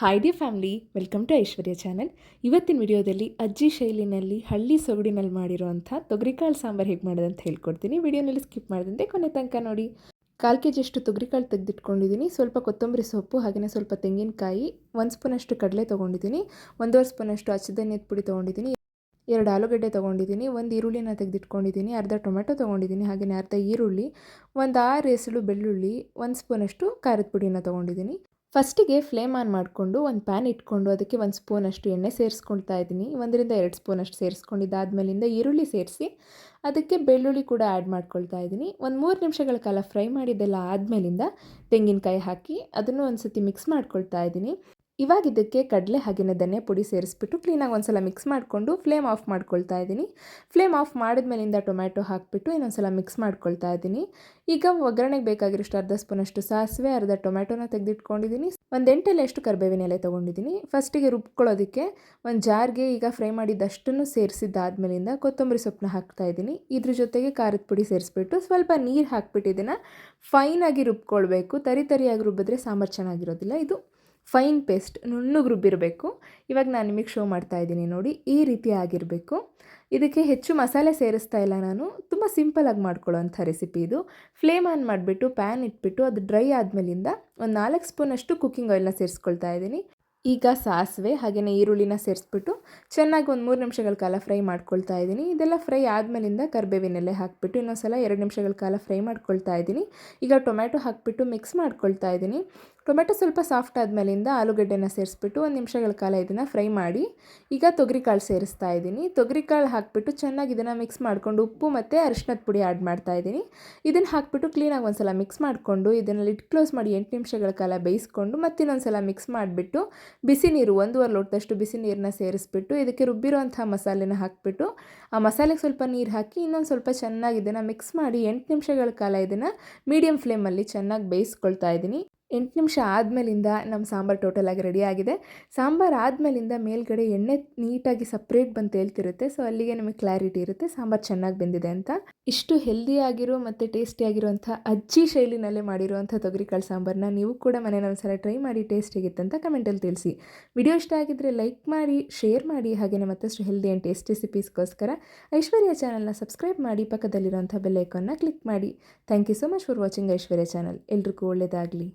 Hi the family welcome to Aishwarya channel ಇವತ್ತಿನ ವಿಡಿಯೋದಲ್ಲಿ ಅಜ್ಜಿ ಶೈಲಿನಲ್ಲಿ ಹಳ್ಳಿ ಸೊಗಡಿನಲ್ಲಿ ಮಾಡಿರುವಂಥ ತೊಗರಿಕಾಳು ಸಾಂಬಾರು ಹೇಗೆ ಮಾಡೋದಂತ ಹೇಳ್ಕೊಡ್ತೀನಿ. ವಿಡಿಯೋನಲ್ಲಿ ಸ್ಕಿಪ್ ಮಾಡಿದಂತೆ ಕೊನೆ ತನಕ ನೋಡಿ. ಕಾಲು ಕೆ ಜಿಯಷ್ಟು ತೊಗರಿಕಾಳು ತೆಗೆದಿಟ್ಕೊಂಡಿದ್ದೀನಿ. ಸ್ವಲ್ಪ ಕೊತ್ತಂಬರಿ ಸೊಪ್ಪು ಹಾಗೆಯೇ ಸ್ವಲ್ಪ ತೆಂಗಿನಕಾಯಿ, ಒಂದು ಸ್ಪೂನಷ್ಟು ಕಡಲೆ ತೊಗೊಂಡಿದ್ದೀನಿ. ಒಂದೂವರೆ ಸ್ಪೂನಷ್ಟು ಅಚ್ಚದನ್ನೆತ್ ಪುಡಿ ತೊಗೊಂಡಿದ್ದೀನಿ. ಎರಡು ಆಲೂಗಡ್ಡೆ ತೊಗೊಂಡಿದ್ದೀನಿ. ಒಂದು ಈರುಳ್ಳಿನ ತೆಗೆದಿಟ್ಕೊಂಡಿದ್ದೀನಿ. ಅರ್ಧ ಟೊಮೆಟೊ ತೊಗೊಂಡಿದ್ದೀನಿ. ಹಾಗೆಯೇ ಅರ್ಧ ಈರುಳ್ಳಿ, ಒಂದು ಆರು ಎಸಳು ಬೆಳ್ಳುಳ್ಳಿ, ಒಂದು ಸ್ಪೂನಷ್ಟು ಖಾರದ ಪುಡಿನ ತೊಗೊಂಡಿದ್ದೀನಿ. ಫಸ್ಟಿಗೆ ಫ್ಲೇಮ್ ಆನ್ ಮಾಡಿಕೊಂಡು ಒಂದು ಪ್ಯಾನ್ ಇಟ್ಕೊಂಡು ಅದಕ್ಕೆ ಒಂದು ಸ್ಪೂನಷ್ಟು ಎಣ್ಣೆ ಸೇರಿಸ್ಕೊಳ್ತಾ ಇದ್ದೀನಿ. ಒಂದರಿಂದ ಎರಡು ಸ್ಪೂನಷ್ಟು ಸೇರಿಸ್ಕೊಂಡಿದ್ದಾದ್ಮೇಲಿಂದ ಈರುಳ್ಳಿ ಸೇರಿಸಿ ಅದಕ್ಕೆ ಬೆಳ್ಳುಳ್ಳಿ ಕೂಡ ಆ್ಯಡ್ ಮಾಡ್ಕೊಳ್ತಾ ಇದ್ದೀನಿ. ಒಂದು ಮೂರು ನಿಮಿಷಗಳ ಕಾಲ ಫ್ರೈ ಮಾಡಿದ್ದೆಲ್ಲ ಆದಮೇಲಿಂದ ತೆಂಗಿನಕಾಯಿ ಹಾಕಿ ಅದನ್ನು ಒಂದು ಸತಿ ಮಿಕ್ಸ್ ಮಾಡ್ಕೊಳ್ತಾ ಇದ್ದೀನಿ. ಇವಾಗ ಇದಕ್ಕೆ ಕಡಲೆ ಹಾಗೆಯೇ ಧನ್ಯ ಪುಡಿ ಸೇರಿಸ್ಬಿಟ್ಟು ಕ್ಲೀನಾಗಿ ಒಂದು ಸಲ ಮಿಕ್ಸ್ ಮಾಡಿಕೊಂಡು ಫ್ಲೇಮ್ ಆಫ್ ಮಾಡ್ಕೊಳ್ತಾ ಇದ್ದೀನಿ. ಫ್ಲೇಮ್ ಆಫ್ ಮಾಡಿದ್ಮೇಲಿಂದ ಟೊಮ್ಯಾಟೊ ಹಾಕಿಬಿಟ್ಟು ಇನ್ನೊಂದು ಸಲ ಮಿಕ್ಸ್ ಮಾಡ್ಕೊಳ್ತಾ ಇದ್ದೀನಿ. ಈಗ ಒಗ್ಗರಣೆಗೆ ಬೇಕಾಗಿರೋಷ್ಟು ಅರ್ಧ ಸ್ಪೂನಷ್ಟು ಸಾಸಿವೆ, ಅರ್ಧ ಟೊಮ್ಯಾಟೊನ ತೆಗೆದಿಟ್ಕೊಂಡಿದ್ದೀನಿ. ಒಂದು ಎಂಟೆಲೆಷ್ಟು ಕರ್ಬೇವಿನ ಎಲೆ ತೊಗೊಂಡಿದ್ದೀನಿ. ಫಸ್ಟಿಗೆ ರುಬ್ಕೊಳ್ಳೋದಕ್ಕೆ ಒಂದು ಜಾರ್ಗೆ ಈಗ ಫ್ರೈ ಮಾಡಿದ್ದಷ್ಟನ್ನು ಸೇರಿಸಿದ್ದಾದ್ಮೇಲಿಂದ ಕೊತ್ತಂಬರಿ ಸೊಪ್ಪನ್ನ ಹಾಕ್ತಾ ಇದ್ದೀನಿ. ಇದ್ರ ಜೊತೆಗೆ ಖಾರದ ಪುಡಿ ಸೇರಿಸ್ಬಿಟ್ಟು ಸ್ವಲ್ಪ ನೀರು ಹಾಕ್ಬಿಟ್ಟು ಇದನ್ನು ಫೈನಾಗಿ ರುಬ್ಕೊಳ್ಬೇಕು. ತರಿ ತರಿಯಾಗಿ ರುಬ್ಬಿದ್ರೆ ಸಾಂಬಾರು ಚೆನ್ನಾಗಿರೋದಿಲ್ಲ ಇದು. ಫೈನ್ ಪೇಸ್ಟ್ ನುಣ್ಣಗೆ ರುಬ್ಬಿರಬೇಕು. ಇವಾಗ ನಾನು ನಿಮಗೆ ಶೋ ಮಾಡ್ತಾ ಇದ್ದೀನಿ ನೋಡಿ, ಈ ರೀತಿ ಆಗಿರಬೇಕು. ಇದಕ್ಕೆ ಹೆಚ್ಚು ಮಸಾಲೆ ಸೇರಿಸ್ತಾ ಇಲ್ಲ ನಾನು, ತುಂಬ ಸಿಂಪಲಾಗಿ ಮಾಡ್ಕೊಳ್ಳೋವಂಥ ರೆಸಿಪಿ ಇದು. ಫ್ಲೇಮ್ ಆನ್ ಮಾಡಿಬಿಟ್ಟು ಪ್ಯಾನ್ ಇಟ್ಬಿಟ್ಟು, ಅದು ಡ್ರೈ ಆದಮೇಲಿಂದ ಒಂದು ನಾಲ್ಕು ಸ್ಪೂನಷ್ಟು ಕುಕ್ಕಿಂಗ್ ಆಯಿಲ್ನ ಸೇರಿಸ್ಕೊಳ್ತಾ ಇದ್ದೀನಿ. ಈಗ ಸಾಸಿವೆ ಹಾಗೆಯೇ ಈರುಳ್ಳಿನ ಸೇರಿಸ್ಬಿಟ್ಟು ಚೆನ್ನಾಗಿ ಒಂದು ಮೂರು ನಿಮಿಷಗಳ ಕಾಲ ಫ್ರೈ ಮಾಡ್ಕೊಳ್ತಾ ಇದ್ದೀನಿ. ಇದೆಲ್ಲ ಫ್ರೈ ಆದಮೇಲಿಂದ ಕರಿಬೇವಿನೆಲೆ ಹಾಕಿಬಿಟ್ಟು ಇನ್ನೊಂದು ಸಲ ಎರಡು ನಿಮಿಷಗಳ ಕಾಲ ಫ್ರೈ ಮಾಡ್ಕೊಳ್ತಾ ಇದ್ದೀನಿ. ಈಗ ಟೊಮ್ಯಾಟೊ ಹಾಕಿಬಿಟ್ಟು ಮಿಕ್ಸ್ ಮಾಡ್ಕೊಳ್ತಾ ಇದ್ದೀನಿ. ಟೊಮೆಟೊ ಸ್ವಲ್ಪ ಸಾಫ್ಟ್ ಆದಮೇಲಿಂದ ಆಲೂಗಡ್ಡೆನ ಸೇರಿಸ್ಬಿಟ್ಟು ಒಂದು ನಿಮಿಷಗಳ ಕಾಲ ಇದನ್ನು ಫ್ರೈ ಮಾಡಿ ಈಗ ತೊಗರಿಕಾಳು ಸೇರಿಸ್ತಾ ಇದ್ದೀನಿ. ತೊಗರಿಕಾಳು ಹಾಕಿಬಿಟ್ಟು ಚೆನ್ನಾಗಿ ಇದನ್ನು ಮಿಕ್ಸ್ ಮಾಡಿಕೊಂಡು ಉಪ್ಪು ಮತ್ತು ಅರಿಶಿನದ ಪುಡಿ ಆ್ಯಡ್ ಮಾಡ್ತಾ ಇದ್ದೀನಿ. ಇದನ್ನು ಹಾಕಿಬಿಟ್ಟು ಕ್ಲೀನಾಗಿ ಒಂದು ಸಲ ಮಿಕ್ಸ್ ಮಾಡಿಕೊಂಡು ಇದನ್ನು ಲಿಡ್ ಕ್ಲೋಸ್ ಮಾಡಿ ಎಂಟು ನಿಮಿಷಗಳ ಕಾಲ ಬೇಯಿಸ್ಕೊಂಡು ಮತ್ತಿನ್ನೊಂದು ಸಲ ಮಿಕ್ಸ್ ಮಾಡಿಬಿಟ್ಟು ಬಿಸಿ ನೀರು, ಒಂದೂವರೆ ಲೋಟದಷ್ಟು ಬಿಸಿ ನೀರನ್ನ ಸೇರಿಸ್ಬಿಟ್ಟು ಇದಕ್ಕೆ ರುಬ್ಬಿರೋಂಥ ಮಸಾಲೆನ ಹಾಕಿಬಿಟ್ಟು ಆ ಮಸಾಲೆಗೆ ಸ್ವಲ್ಪ ನೀರು ಹಾಕಿ ಇನ್ನೊಂದು ಸ್ವಲ್ಪ ಚೆನ್ನಾಗಿ ಇದನ್ನು ಮಿಕ್ಸ್ ಮಾಡಿ ಎಂಟು ನಿಮಿಷಗಳ ಕಾಲ ಇದನ್ನು ಮೀಡಿಯಂ ಫ್ಲೇಮಲ್ಲಿ ಚೆನ್ನಾಗಿ ಬೇಯಿಸ್ಕೊಳ್ತಾ ಇದ್ದೀನಿ. ಎಂಟು ನಿಮಿಷ ಆದಮೇಲಿಂದ ನಮ್ಮ ಸಾಂಬಾರು ಟೋಟಲಾಗಿ ರೆಡಿ ಆಗಿದೆ. ಸಾಂಬಾರು ಆದಮೇಲಿಂದ ಮೇಲ್ಗಡೆ ಎಣ್ಣೆ ನೀಟಾಗಿ ಸಪ್ರೇಟ್ ಬಂದು ಹೇಳ್ತಿರುತ್ತೆ. ಸೊ ಅಲ್ಲಿಗೆ ನಿಮಗೆ ಕ್ಲಾರಿಟಿ ಇರುತ್ತೆ. ಸಾಂಬಾರು ಚೆನ್ನಾಗಿ ಬೆಂದಿದೆ ಅಂತ. ಇಷ್ಟು ಹೆಲ್ದಿಯಾಗಿರೋ ಮತ್ತು ಟೇಸ್ಟಿಯಾಗಿರುವಂಥ ಅಜ್ಜಿ ಶೈಲಿನಲ್ಲೇ ಮಾಡಿರುವಂಥ ತೊಗರಿಕಾಳು ಸಾಂಬಾರನ್ನ ನೀವು ಕೂಡ ಮನೇಲಿ ಒಂದ್ಸಲ ಟ್ರೈ ಮಾಡಿ ಟೇಸ್ಟ್ ಅಂತ ಕಮೆಂಟಲ್ಲಿ ತಿಳಿಸಿ. ವಿಡಿಯೋ ಇಷ್ಟ ಆಗಿದ್ದರೆ ಲೈಕ್ ಮಾಡಿ ಶೇರ್ ಮಾಡಿ ಹಾಗೆಯೇ ಮತ್ತಷ್ಟು ಹೆಲ್ದಿ ಆ್ಯಂಡ್ ಟೇಸ್ಟ್ ರೆಸಿಪೀಸ್ಗೋಸ್ಕರ ಐಶ್ವರ್ಯ ಚಾನಲ್ನ ಸಬ್ಸ್ಕ್ರೈಬ್ ಮಾಡಿ ಪಕ್ಕದಲ್ಲಿರುವಂಥ ಬೆಲ್ಲೈಕನ್ನ ಕ್ಲಿಕ್ ಮಾಡಿ. Thank you so much for watching Aishwarya channel ಎಲ್ರಿಗೂ ಒಳ್ಳೆಯದಾಗಲಿ